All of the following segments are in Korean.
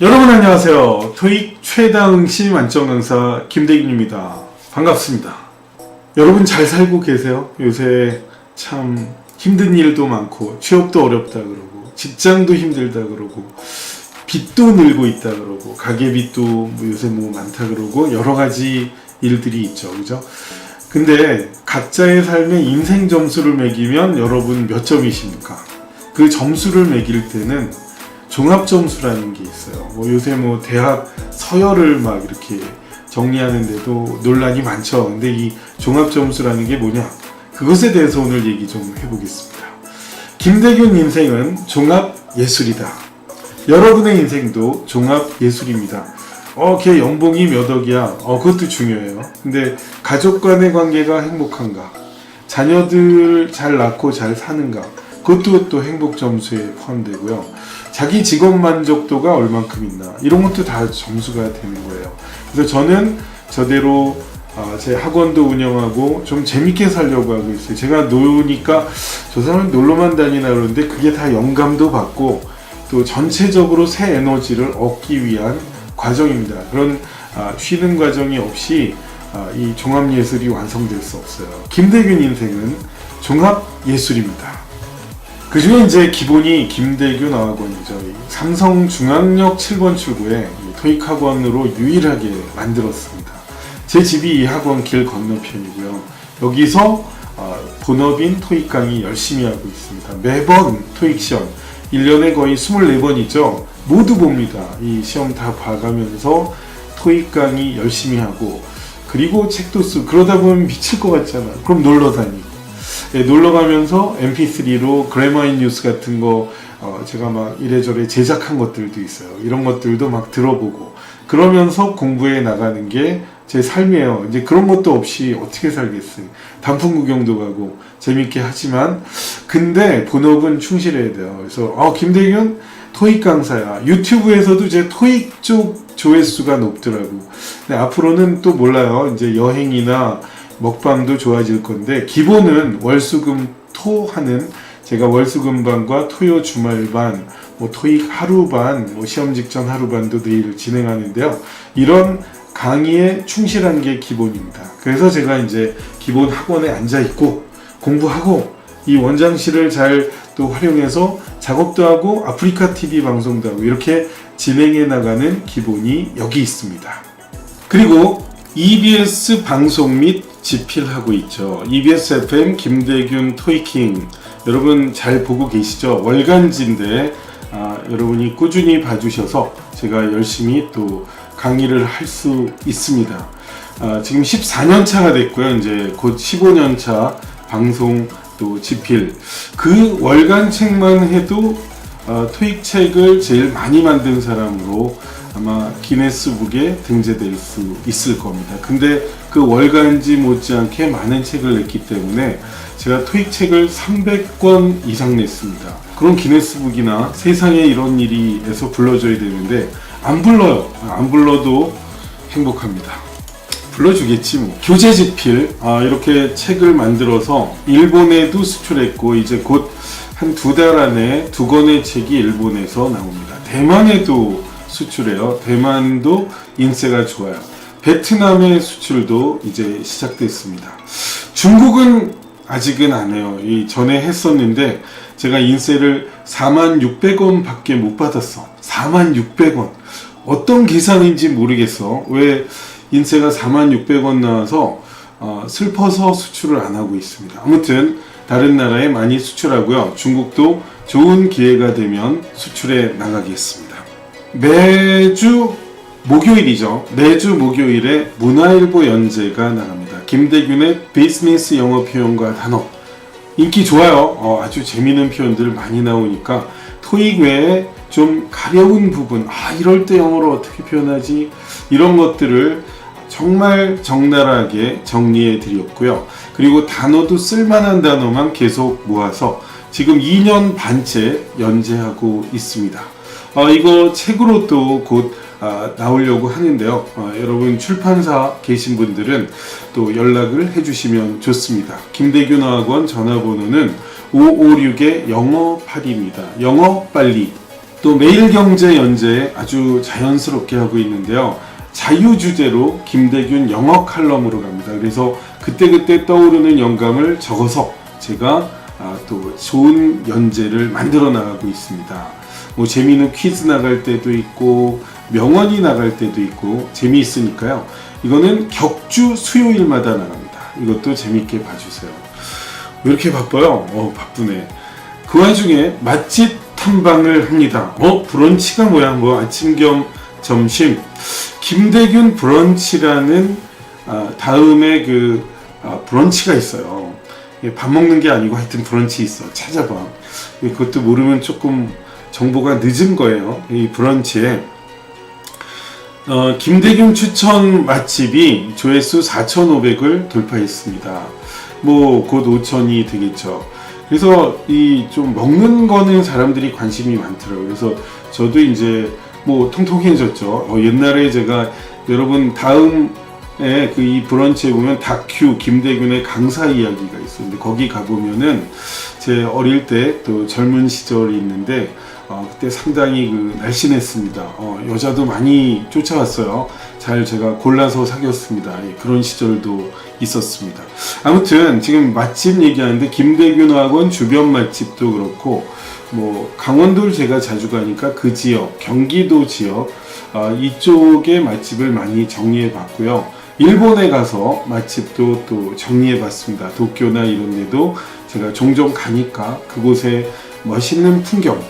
여러분 안녕하세요. 토익 최다 응시 만점 강사 김대균입니다. 반갑습니다. 여러분 잘 살고 계세요? 요새 참 힘든 일도 많고 취업도 어렵다 그러고 직장도 힘들다 그러고 빚도 늘고 있다 그러고 가계빚도 뭐 요새 뭐 많다 그러고 여러 가지 일들이 있죠. 그죠? 근데 각자의 삶의 인생 점수를 매기면 여러분 몇 점이십니까? 그 점수를 매길 때는 종합 점수라는 게 있어요. 뭐 요새 뭐 대학 서열을 막 이렇게 정리하는데도 논란이 많죠. 근데 이 종합 점수라는 게 뭐냐? 그것에 대해서 오늘 얘기 좀 해보겠습니다. 김대균 인생은 종합 예술이다. 여러분의 인생도 종합 예술입니다. 어, 걔 연봉이 몇 억이야. 어, 그것도 중요해요. 근데 가족 간의 관계가 행복한가? 자녀들 잘 낳고 잘 사는가? 그것도 또 행복 점수에 포함되고요. 자기 직업 만족도가 얼만큼 있나? 이런 것도 다 점수가 되는 거예요. 그래서 저는 저대로 아, 제 학원도 운영하고 좀 재밌게 살려고 하고 있어요. 제가 노니까 저 사람은 놀러만 다니나 그러는데 그게 다 영감도 받고 또 전체적으로 새 에너지를 얻기 위한 과정입니다. 그런 아, 쉬는 과정이 없이 아, 이 종합 예술이 완성될 수 없어요. 김대균 인생은 종합 예술입니다. 그 중에 이제 기본이 김대균 어학원이죠. 이 삼성 중앙역 7번 출구에 이 토익 학원으로 유일하게 만들었습니다. 제 집이 이 학원 길 건너편이고요. 여기서 어, 본업인 토익 강의 열심히 하고 있습니다. 매번 토익 시험 1년에 거의 24번이죠. 모두 봅니다. 이 시험 다 봐가면서 토익 강의 열심히 하고 그리고 책도 쓰고 그러다 보면 미칠 것 같잖아. 그럼 놀러 다니고 예, 놀러 가면서 MP3로 그래머인 뉴스 같은 거 어, 제가 막 이래저래 제작한 것들도 있어요. 이런 것들도 막 들어보고 그러면서 공부해 나가는 게 제 삶이에요. 이제 그런 것도 없이 어떻게 살겠어요. 단풍 구경도 가고 재밌게 하지만 근데 본업은 충실해야 돼요. 그래서 어, 김대균 토익 강사야. 유튜브에서도 제 토익 쪽 조회수가 높더라고. 근데 앞으로는 또 몰라요. 이제 여행이나 먹방도 좋아질 건데 기본은 월수금 토 하는 제가 월수금반과 토요 주말반, 뭐 토익 하루반, 뭐 시험 직전 하루반도 내일 진행하는데요. 이런 강의에 충실한 게 기본입니다. 그래서 제가 이제 기본 학원에 앉아 있고 공부하고 이 원장실을 잘 또 활용해서 작업도 하고 아프리카 TV 방송도 하고 이렇게 진행해 나가는 기본이 여기 있습니다. 그리고 EBS 방송 및 집필하고 있죠. EBS FM 김대균 토이킹 여러분 잘 보고 계시죠? 월간지인데 아, 여러분이 꾸준히 봐주셔서 제가 열심히 또 강의를 할 수 있습니다. 아, 지금 14년 차가 됐고요. 이제 곧 15년 차 방송 또 집필 그 월간 책만 해도 어, 토익 책을 제일 많이 만든 사람으로 아마 기네스북에 등재될 수 있을 겁니다. 근데 그 월간지 못지않게 많은 책을 냈기 때문에 제가 토익 책을 300권 이상 냈습니다. 그럼 기네스북이나 세상에 이런 일이 에서 불러줘야 되는데 안 불러요. 안 불러도 행복합니다. 불러주겠지 뭐. 교재 집필 아, 이렇게 책을 만들어서 일본에도 수출했고 이제 곧 한 두 달 안에 두 권의 책이 일본에서 나옵니다. 대만에도 수출해요. 대만도 인세가 좋아요. 베트남의 수출도 이제 시작됐습니다. 중국은 아직은 안 해요. 이 전에 했었는데 제가 인세를 4만 600원 밖에 못 받았어. 4만 600원. 어떤 계산인지 모르겠어. 왜 인세가 4만 600원 나와서 어, 슬퍼서 수출을 안 하고 있습니다. 아무튼 다른 나라에 많이 수출하고요. 중국도 좋은 기회가 되면 수출해 나가겠습니다. 매주 목요일이죠. 매주 목요일에 문화일보 연재가 나갑니다. 김대균의 비즈니스 영어 표현과 단어. 인기 좋아요. 어, 아주 재미있는 표현들 많이 나오니까 토익 외에 좀 가려운 부분, 아, 이럴 때 영어로 어떻게 표현하지? 이런 것들을 정말 적나라하게 정리해 드렸고요. 그리고 단어도 쓸만한 단어만 계속 모아서 지금 2년 반째 연재하고 있습니다. 어, 이거 책으로 또곧 나오려고 하는데요. 어, 여러분 출판사 계신 분들은 또 연락을 해주시면 좋습니다. 김대균 어학원 전화번호는 556의 영어 8입니다. 영어 빨리 또 매일경제 연재 아주 자연스럽게 하고 있는데요. 자유주제로 김대균 영어 칼럼으로 갑니다. 그래서 그때그때 떠오르는 영감을 적어서 제가 아, 또 좋은 연재를 만들어 나가고 있습니다. 뭐 재미있는 퀴즈 나갈 때도 있고 명언이 나갈 때도 있고 재미있으니까요. 이거는 격주 수요일마다 나갑니다. 이것도 재미있게 봐주세요. 왜 이렇게 바빠요? 어 바쁘네. 그 와중에 맛집 탐방을 합니다. 어 브런치가 뭐야? 뭐 아침 겸 점심. 김대균 브런치라는 아, 다음에 그 아, 브런치가 있어요. 이게 밥 먹는 게 아니고 하여튼 브런치 있어. 찾아봐. 예, 그것도 모르면 조금 정보가 늦은 거예요. 이 브런치에 어, 김대균 추천 맛집이 조회수 4,500을 돌파했습니다. 뭐 곧 5,000이 되겠죠. 그래서 이 좀 먹는 거는 사람들이 관심이 많더라고요. 그래서 저도 이제 뭐 통통해졌죠. 어, 옛날에 제가 여러분 다음에 그이 브런치에 보면 다큐 김대균의 강사 이야기가 있었는데 거기 가보면은 제 어릴 때 또 젊은 시절이 있는데 어, 그때 상당히 그 날씬했습니다. 어, 여자도 많이 쫓아왔어요. 잘 제가 골라서 사귀었습니다. 예, 그런 시절도 있었습니다. 아무튼 지금 맛집 얘기하는데 김대균 학원 주변 맛집도 그렇고 뭐 강원도를 제가 자주 가니까 그 지역 경기도 지역 아, 이쪽의 맛집을 많이 정리해 봤고요. 일본에 가서 맛집 도 또 정리해 봤습니다. 도쿄나 이런 데도 제가 종종 가니까 그곳에 멋있는 풍경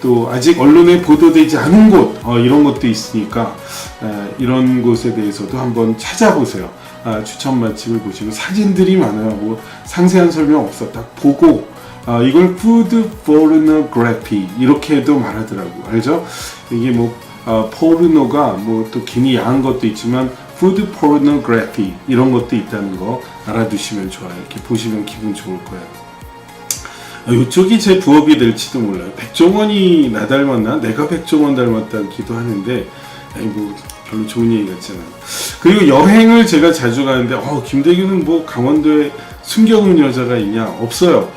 또 아직 언론에 보도되지 않은 곳 어, 이런 것도 있으니까 에, 이런 곳에 대해서도 한번 찾아보세요. 아, 추천 맛집을 보시고 사진들이 많아요. 뭐 상세한 설명 없어. 딱 보고 아, 이걸 푸드 포르노그래피 이렇게도 말하더라고. 알죠? 이게 뭐 아, 포르노가 뭐 또 괜히 야한 것도 있지만 푸드 포르노그래피 이런 것도 있다는 거 알아두시면 좋아요. 이렇게 보시면 기분 좋을 거예요. 아, 이쪽이 제 부업이 될지도 몰라요. 백종원이 나 닮았나? 내가 백종원 닮았다기도 하는데, 아니 뭐 별로 좋은 얘기 같지는 않아요. 그리고 여행을 제가 자주 가는데, 어, 김대균은 뭐 강원도에 숨겨놓은 여자가 있냐? 없어요.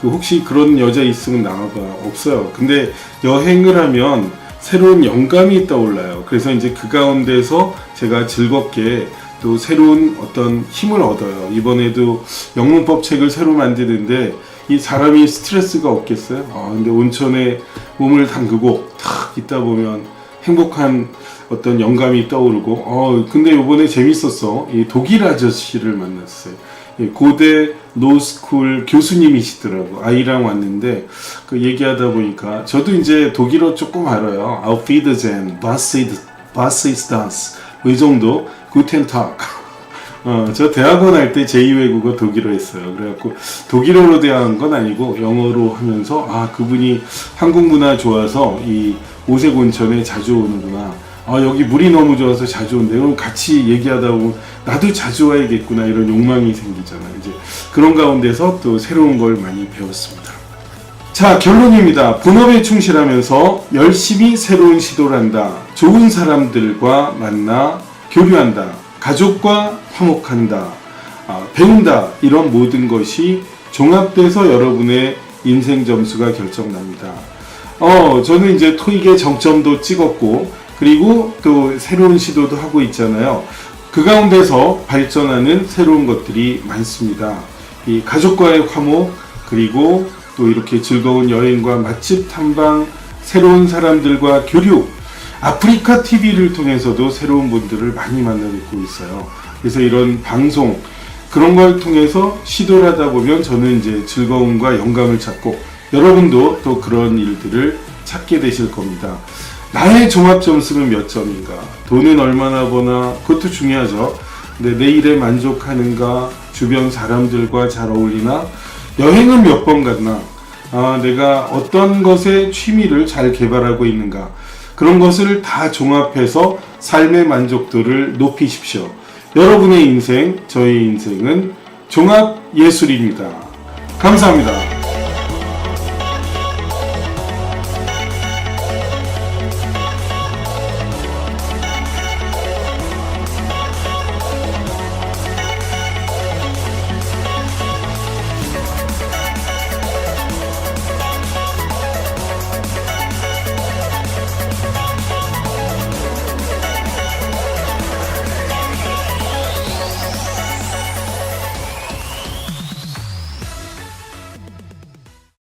그 혹시 그런 여자 있으면 나와봐. 없어요. 근데 여행을 하면 새로운 영감이 떠올라요. 그래서 이제 그 가운데서 제가 즐겁게 또 새로운 어떤 힘을 얻어요. 이번에도 영문법 책을 새로 만드는데 이 사람이 스트레스가 없겠어요? 아, 근데 온천에 몸을 담그고 탁 있다 보면 행복한 어떤 영감이 떠오르고 어, 근데 이번에 재밌었어. 이 독일 아저씨를 만났어요. 예, 고대 로스쿨 교수님이시더라고. 아이랑 왔는데 그 얘기하다 보니까 저도 이제 독일어 조금 알아요. 아우피드젠, 바시드, 바시스단스 이 정도 구텐탁. 어, 저 대학원 할 때 제2외국어 독일어 했어요. 그래갖고 독일어로 대화한 건 아니고 영어로 하면서 아 그분이 한국 문화 좋아서 이 오색 온천에 자주 오는구나. 아 여기 물이 너무 좋아서 자주 온대. 그럼 같이 얘기하다 보면 나도 자주 와야겠구나 이런 욕망이 생기잖아요. 이제 그런 가운데서 또 새로운 걸 많이 배웠습니다. 자 결론입니다. 본업에 충실하면서 열심히 새로운 시도를 한다. 좋은 사람들과 만나 교류한다. 가족과 화목한다. 아, 배운다. 이런 모든 것이 종합돼서 여러분의 인생 점수가 결정납니다. 어, 저는 이제 토익에 정점도 찍었고, 그리고 또 새로운 시도도 하고 있잖아요. 그 가운데서 발전하는 새로운 것들이 많습니다. 이 가족과의 화목, 그리고 또 이렇게 즐거운 여행과 맛집 탐방, 새로운 사람들과 교류, 아프리카 TV를 통해서도 새로운 분들을 많이 만나뵙고 있어요. 그래서 이런 방송, 그런 걸 통해서 시도를 하다 보면 저는 이제 즐거움과 영감을 찾고 여러분도 또 그런 일들을 찾게 되실 겁니다. 나의 종합 점수는 몇 점인가? 돈은 얼마나 버나? 그것도 중요하죠. 근데 내 일에 만족하는가? 주변 사람들과 잘 어울리나? 여행은 몇 번 갔나? 아, 내가 어떤 것에 취미를 잘 개발하고 있는가? 그런 것을 다 종합해서 삶의 만족도를 높이십시오. 여러분의 인생, 저의 인생은 종합 예술입니다. 감사합니다.